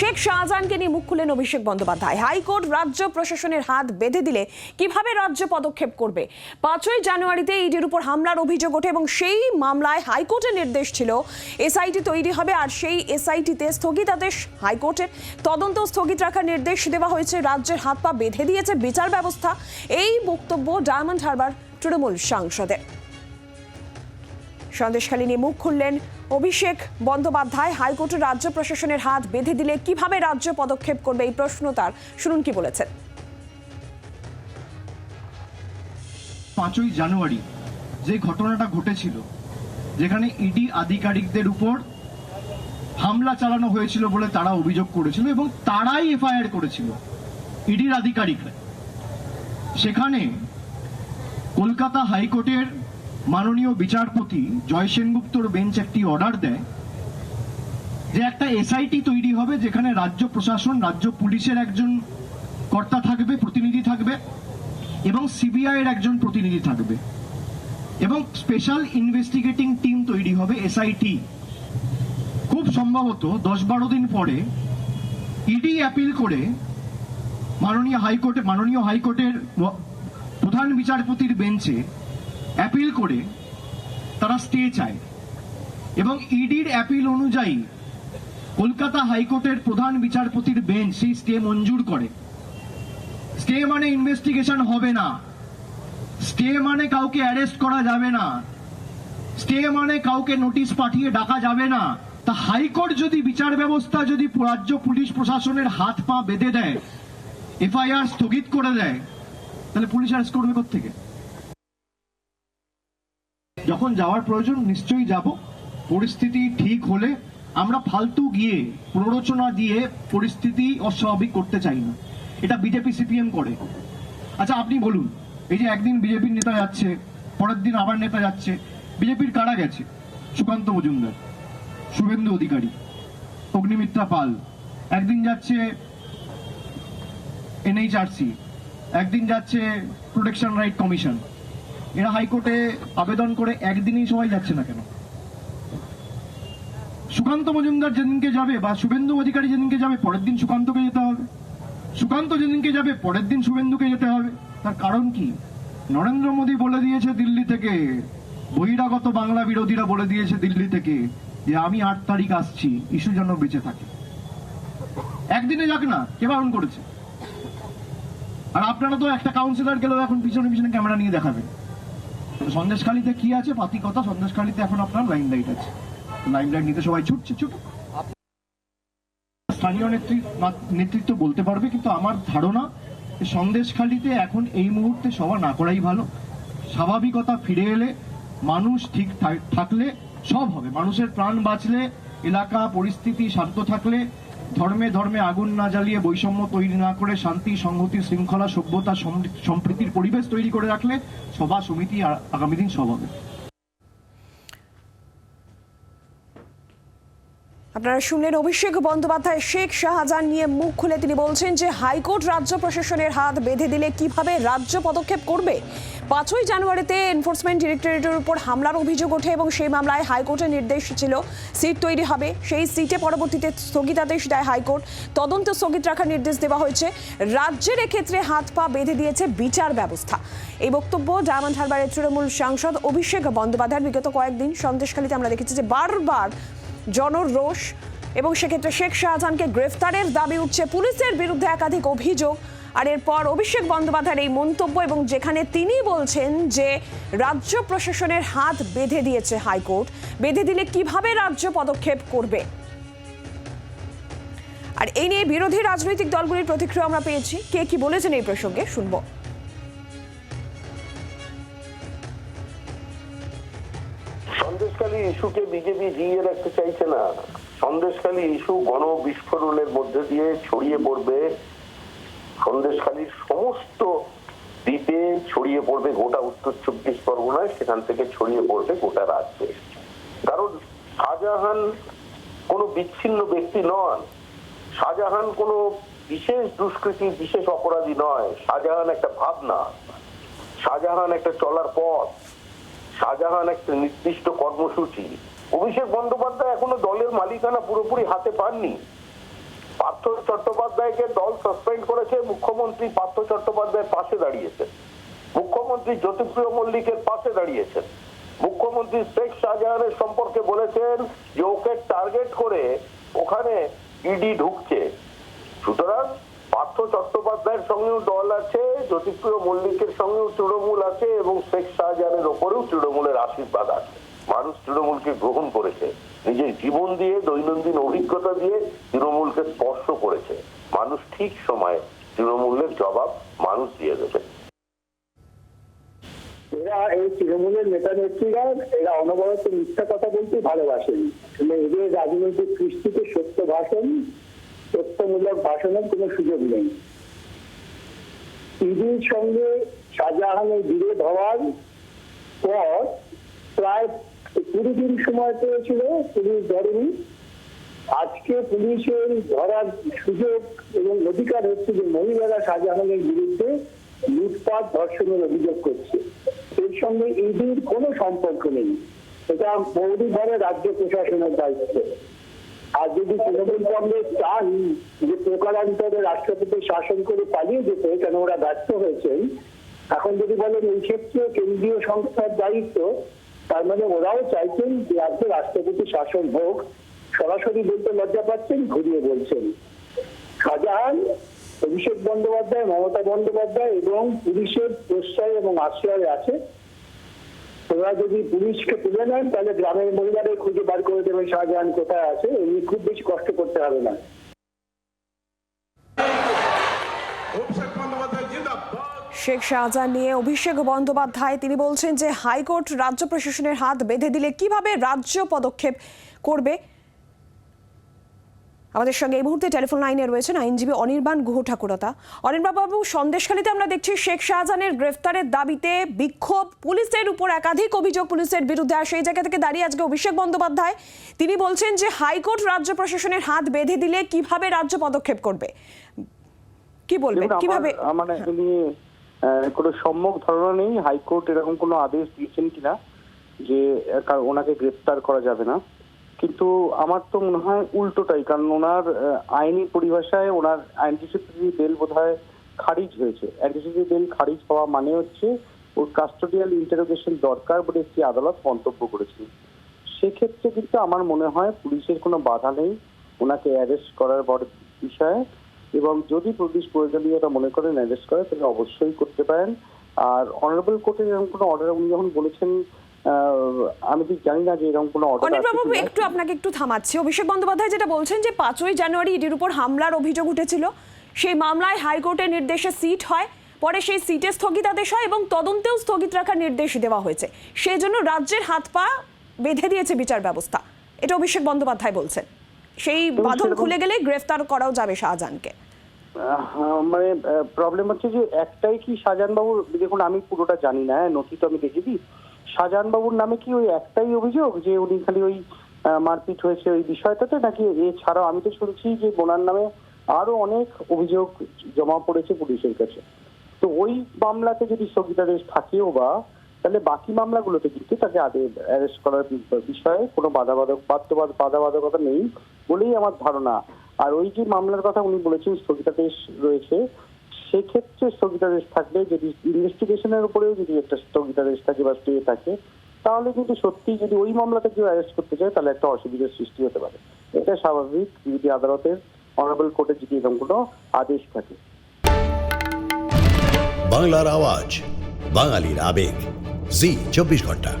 শেখ শাহজাহানকে নিয়ে মুখ খুলেন অভিষেক বন্দ্যোপাধ্যায়। হাইকোর্ট, রাজ্য প্রশাসনের হাত বেঁধে দিলে কীভাবে রাজ্য পদক্ষেপ করবে? পাঁচই জানুয়ারিতে ইডির উপর হামলার অভিযোগ ওঠে এবং সেই মামলায় হাইকোর্টের নির্দেশ ছিল এসআইটি তৈরি হবে আর সেই এসআইটিতে স্থগিতাদেশ হাইকোর্টের। তদন্ত স্থগিত রাখার নির্দেশ দেওয়া হয়েছে, রাজ্যের হাত পা বেঁধে দিয়েছে বিচার ব্যবস্থা। এই বক্তব্য ডায়মন্ড হারবার তৃণমূল সাংসদের। সন্দেশখালী নিয়ে মুখ খুললেন অভিষেক বন্দ্যোপাধ্যায়। হাইকোর্টের রাজ্য প্রশাসনের হাত বেঁধে দিলে কীভাবে রাজ্য পদক্ষেপ করবে এই প্রশ্ন তার? শুনুন কি বলেছেন। পাঁচই জানুয়ারি যে ঘটনাটা ঘটেছিল, যেখানে ইডি আধিকারিকদের উপর হামলা চালানো হয়েছিল বলে তারা অভিযোগ করেছিল এবং তারাই এফআইআর করেছিল, ইডির আধিকারিকরা। সেখানে কলকাতা হাইকোর্টের মাননীয় বিচারপতি জয় সেনগুপ্তর বেঞ্চ একটি অর্ডার দেয় যে একটা এসআইটি তৈরি হবে যেখানে রাজ্য প্রশাসন, রাজ্য পুলিশের একজন কর্তা থাকবে, প্রতিনিধি থাকবে, এবং সিবিআই এর একজন প্রতিনিধি থাকবে। এবং স্পেশাল ইনভেস্টিগেটিং টিম তৈরি হবে এসআইটি খুব সম্ভবত দশ বারো দিন পরে ইডি অ্যাপিল করে মাননীয় হাইকোর্টে, মাননীয় হাইকোর্টের প্রধান বিচারপতির বেঞ্চে অ্যাপিল করে তারা স্টে চায়। এবং ইডির অ্যাপিল অনুযায়ী কলকাতা হাইকোর্টের প্রধান বিচারপতির বেঞ্চ, সেই স্টে মঞ্জুর করে। স্টে মানে ইনভেস্টিগেশন হবে না। স্টে মানে কাউকে অ্যারেস্ট করা যাবে না। স্টে মানে কাউকে নোটিশ পাঠিয়ে ডাকা যাবে না। তা হাইকোর্ট যদি বিচার ব্যবস্থা যদি রাজ্য পুলিশ প্রশাসনের হাত পা বেঁধে দেয়, এফআইআর স্থগিত করে দেয়, তাহলে পুলিশ অ্যারেস্ট করবে থেকে যখন যাওয়ার প্রয়োজন, নিশ্চয়ই যাব। পরিস্থিতি ঠিক হলে আমরা ফালতু গিয়ে প্ররোচনা দিয়ে পরিস্থিতি অস্বাভাবিক করতে চাই না। এটা বিজেপি, সিপিএম করে। আচ্ছা আপনি বলুন, এই যে একদিন বিজেপির নেতা যাচ্ছে, পরের দিন আবার নেতা যাচ্ছে, বিজেপির কারা গেছে? সুকান্ত মজুমদার, শুভেন্দু অধিকারী, অগ্নিমিত্রা পাল, একদিন যাচ্ছে এনএইচআরসি, একদিন যাচ্ছে প্রোটেকশন রাইট কমিশন। এরা হাইকোর্টে আবেদন করে একদিনই সবাই যাচ্ছে না কেন? সুকান্ত মজুমদার যেদিনকে যাবে বা শুভেন্দু অধিকারী যেদিনকে যাবে, পরের দিন সুকান্তকে যেতে হবে। সুকান্ত যেদিনকে যাবে, পরের দিন শুভেন্দুকে যেতে হবে। তার কারণ কি? নরেন্দ্র মোদী বলে দিয়েছে দিল্লি থেকে, বহিরাগত বাংলা বিরোধীরা বলে দিয়েছে দিল্লি থেকে যে আমি আট তারিখ আসছি, ইস্যু যেন বেঁচে থাকে। একদিনে যাক না, কে বারণ করেছে? আর আপনারা তো একটা কাউন্সিলর গেলেও এখন পিছনে পিছনে ক্যামেরা নিয়ে দেখাবেন। সন্দেশখালিতে কি আছে? পাতি কথা, সন্দেশখালিতে এখন আপনার লাইন লাইট আছে। লাইন লাইট নিতে সবাই ছুটছে ছুট স্থানীয় নেতৃ- নেতৃত্ব বলতে পারবে, কিন্তু আমার ধারণা, সন্দেশখালিতে এখন এই মুহূর্তে সভা না করাই ভালো। স্বাভাবিকতা ফিরে এলে মানুষ ঠিক থাকলে সব হবে। মানুষের প্রাণ বাঁচলে, এলাকা, পরিস্থিতি শান্ত থাকলে ধর্মে ধর্মে আগুন না জ্বালিয়ে বৈষম্য তৈরি না করে শান্তি, সংহতি, শৃঙ্খলা, সভ্যতা সমৃ- সম্প্রীতির পরিবেশ তৈরি করে রাখলে সভা সমিতি আগামী দিন সব আপনারা শুনলেন অভিষেক বন্দ্যোপাধ্যায়, শেখ শাহজাহান নিয়ে মুখ খুলে তিনি বলছেন যে হাইকোর্ট রাজ্য প্রশাসনের হাত বেঁধে দিলে কীভাবে রাজ্য পদক্ষেপ করবে? পাঁচই জানুয়ারিতে এনফোর্সমেন্ট ডিরেক্টরেটের উপর হামলার অভিযোগ ওঠে এবং সেই মামলায় হাইকোর্টের নির্দেশ ছিল সিট তৈরি হবে। সেই সিটে পরবর্তীতে স্থগিতাদেশ দেয় হাইকোর্ট। তদন্ত স্থগিত রাখার নির্দেশ দেওয়া হয়েছে। রাজ্যের এক্ষেত্রে হাত পা বেঁধে দিয়েছে বিচার ব্যবস্থা। এই বক্তব্য ডায়মন্ড হারবারের তৃণমূল সাংসদ অভিষেক বন্দ্যোপাধ্যায়ের। বিগত কয়েকদিন সন্দেশখালীতে আমরা দেখেছি যে বারবার জনরোষ এবং সেক্ষেত্রে শেখ শাহজাহানকে গ্রেফতারের দাবি উঠছে পুলিশের বিরুদ্ধে একাধিক অভিযোগ। আর এরপর অভিষেক বন্দ্যোপাধ্যায়ের এই মন্তব্য এবং যেখানে তিনি বলছেন যে রাজ্য প্রশাসনের হাত বেঁধে দিয়েছে হাইকোর্ট। বেঁধে দিলে কীভাবে রাজ্য পদক্ষেপ করবে? আর এই নিয়ে বিরোধী রাজনৈতিক দলগুলির প্রতিক্রিয়া আমরা পেয়েছি। কে কি বলেছেন এই প্রসঙ্গে শুনব। সন্দেশখালী ইস্যুকে বিজেপি জিইয়ে রাখতে চাইছে না। সন্দেশখালী ইস্যু গণ বিস্ফোরণের মধ্যে দিয়ে ছড়িয়ে পড়বে। সন্দেশখালীর সমস্ত দ্বীপে ছড়িয়ে পড়বে গোটা উত্তর চব্বিশ পরগনায়, সেখান থেকে ছড়িয়ে পড়বে গোটা রাজ্যে। কারণ শাহজাহান কোনো বিচ্ছিন্ন ব্যক্তি নন। শাহজাহান কোনো বিশেষ দুষ্কৃতি, বিশেষ অপরাধী নয়। শাহজাহান একটা ভাবনা। শাহজাহান একটা চলার পথ। শাহজাহান একটা নির্দিষ্ট কর্মসূচি। অভিষেক বন্দ্যোপাধ্যায় এখনও দলের মালিকানা পুরোপুরি হাতে পাননি। পার্থ চট্টোপাধ্যায়কে দল সাসপেন্ড করেছে, মুখ্যমন্ত্রী পার্থ চট্টোপাধ্যায়ের পাশে দাঁড়িয়েছেন। মুখ্যমন্ত্রী জ্যোতিপ্রিয় মল্লিকের পাশে দাঁড়িয়েছেন। মুখ্যমন্ত্রী শেখ শাহজাহানের সম্পর্কে বলেছেন যে, ওকে টার্গেট করে ওখানে ইডি ঢুকছে। সুতরাং পার্থ চট্টোপাধ্যায়ের সঙ্গেও দল আছে, জ্যোতিপ্রিয় মল্লিকের সঙ্গেও তৃণমূল আছে এবং শেখ শাহজাহানের ওপরেও তৃণমূলের আশীর্বাদ আছে। মানুষ তৃণমূলকে গ্রহণ করেছে, নিজের জীবন দিয়ে, দৈনন্দিন অভিজ্ঞতা দিয়ে তৃণমূলকে স্পর্শ করেছে। মানুষ ঠিক সময়ে তৃণমূলের জবাব মানুষ দিয়ে দেবে। এরা এই তৃণমূলের নেতা নেত্রীরা, এরা অনবরত মিথ্যা কথা বলতে ভালোবাসেন। এদের রাজনৈতিক কৃষ্টিতে সত্য ভাষণ সত্যমূলক ভাষণের কোনো সুযোগ নেই। ইডির সঙ্গে শাহজাহানের বিরোধ হওয়ার পর প্রায় কুড়ি দিন সময় পেয়েছিল পুলিশ ধরেনি আজকে পুলিশের ধরার সুযোগ এবং অধিকার হচ্ছে যে মহিলারা শাহজাহানের বিরুদ্ধে লুটপাট, ধর্ষণের অভিযোগ করছে। এর সঙ্গে ইডির কোনো সম্পর্ক নেই। এটা মৌলিকভাবে রাজ্য প্রশাসনের দায়িত্ব। আর যদি তৃণমূল কংগ্রেস চান যে প্রকারান্তরে রাষ্ট্রপতি শাসন করে পালিয়ে যেতে, কেন ওরা ব্যর্থ হয়েছেন? এখন যদি বলেন এই ক্ষেত্রে কেন্দ্রীয় সংস্থার দায়িত্ব, তার মানে ওরাও চাইছেন যে রাজ্যে রাষ্ট্রপতি শাসন হোক, সরাসরি বলতে লজ্জা পাচ্ছেন, ঘুরিয়ে বলছেন। শাহজাহান, অভিষেক বন্দ্যোপাধ্যায়, মমতা বন্দ্যোপাধ্যায় এবং পুলিশের প্রশ্রয় এবং আশ্রয় আছে। ওরা যদি পুলিশকে তুলে নেন তাহলে গ্রামের মহিলাদের খুঁজে বার করে দেবেন শাহজাহান কোথায় আছে এমনি খুব বেশি কষ্ট করতে হবে না। শেখ শাহজাহান নিয়ে অভিষেক বন্দ্যোপাধ্যায় তিনি বলছেন যে হাইকোর্ট রাজ্য প্রশাসনের হাত বেঁধে দিলে কীভাবে রাজ্য পদক্ষেপ করবে? আমাদের সঙ্গে এই মুহূর্তে টেলিফোন লাইনে রয়েছেন আইনজীবী অনির্বাণ গুহ ঠাকুরতা অনির্বাণবাবু সন্দেশখালীতে আমরা দেখছি শেখ শাহজাহানের গ্রেফতারের দাবিতে বিক্ষোভ। পুলিশের উপর একাধিক অভিযোগ পুলিশের বিরুদ্ধে আর সেই জায়গা থেকে দাঁড়িয়ে আজকে অভিষেক বন্দ্যোপাধ্যায় তিনি বলছেন যে হাইকোর্ট রাজ্য প্রশাসনের হাত বেঁধে দিলে কীভাবে রাজ্য পদক্ষেপ করবে? কি বলবেন? কীভাবে? আহ, কোনো সম্যক ধারণা নেই। হাইকোর্ট এরকম কোনো আদেশ দিয়েছেন কিনা যে ওনাকে গ্রেফতার করা যাবে না। কিন্তু আমার তো মনে হয় উল্টোটাই, কারণ ওনার আইনি পরিভাষায় ওনার অ্যান্টিসিপেটরি বেল বোধহয় খারিজ হয়েছে। অ্যান্টিসিপেটরি বেল খারিজ হওয়া মানে হচ্ছে ওর কাস্টোডিয়াল ইন্টারোগেশন দরকার বলে একটি আদালত মন্তব্য করেছে সেক্ষেত্রে কিন্তু আমার মনে হয় পুলিশের কোনো বাধা নেই ওনাকে অ্যারেস্ট করার বড় বিষয়ে। এবং যদি পুলিশ প্রয়োজনীয়তা মনে করেন অ্যারেস্ট করে, তাহলে অবশ্যই করতে পারেন। আর অনারেবল কোর্টের এরকম কোনো অর্ডার উনি যখন বলেছেন আমি ঠিক জানি না যে এরকম কোনো অর্ডার বাবু একটু আপনাকে একটু থামাচ্ছি। অভিষেক বন্দ্যোপাধ্যায় যেটা বলছেন যে পাঁচই জানুয়ারি ইডির উপর হামলার অভিযোগ উঠেছিল। সেই মামলায় হাইকোর্টের নির্দেশে সিট হয় পরে সেই সিটে স্থগিতাদেশ হয় এবং তদন্তেও স্থগিত রাখার নির্দেশ দেওয়া হয়েছে। সেই জন্য রাজ্যের হাত পা বেঁধে দিয়েছে বিচার ব্যবস্থা। এটা অভিষেক বন্দ্যোপাধ্যায় বলছেন। সেই বাঁধন খুলে গেলে গ্রেফতার করাও যাবে শাহজাহানকে। মানে প্রবলেম হচ্ছে যে একটাই কি শাহজাহান বাবুর দেখুন আমি পুরোটা জানি না হ্যাঁ, নথি তো আমি দেখেছি। শাহজাহান বাবুর নামে কি ওই একটাই অভিযোগ যে উনি খালি ওই মারপিট হয়েছে ওই বিষয়টাতে? নাকি এছাড়াও আমি তো শুনছি যে বোনার নামে আরও অনেক অভিযোগ জমা পড়েছে পুলিশের কাছে। তো ওই মামলাতে যদি স্থগিতাদেশ থাকেও বা, তাহলে বাকি মামলাগুলোতে কিন্তু তাকে অ্যারেস্ট করার বিষয়ে কোনো বাধা বাধক বাধ্যবাদ বাধা বাধকতা নেই বলেই আমার ধারণা। আর ওই যে মামলার কথা উনি বলেছেন স্থগিতাদেশ রয়েছে সেক্ষেত্রে স্থগিতাদেশ থাকবে। যদি ইনভেস্টিগেশনের উপরেও যদি একটা স্থগিতাদেশ থাকে বা স্টে থাকে, তাহলে কিন্তু সত্যি যদি ওই মামলাতে কেউ অ্যারেস্ট করতে চায়, তাহলে একটা অসুবিধার সৃষ্টি হতে পারে। এটা স্বাভাবিক যদি আদালতের অনারেবল কোর্টের যদি এরকম কোনো আদেশ থাকে। বাংলার আওয়াজ, বাঙালির আবেগ। জি, চব্বিশ ঘণ্টা।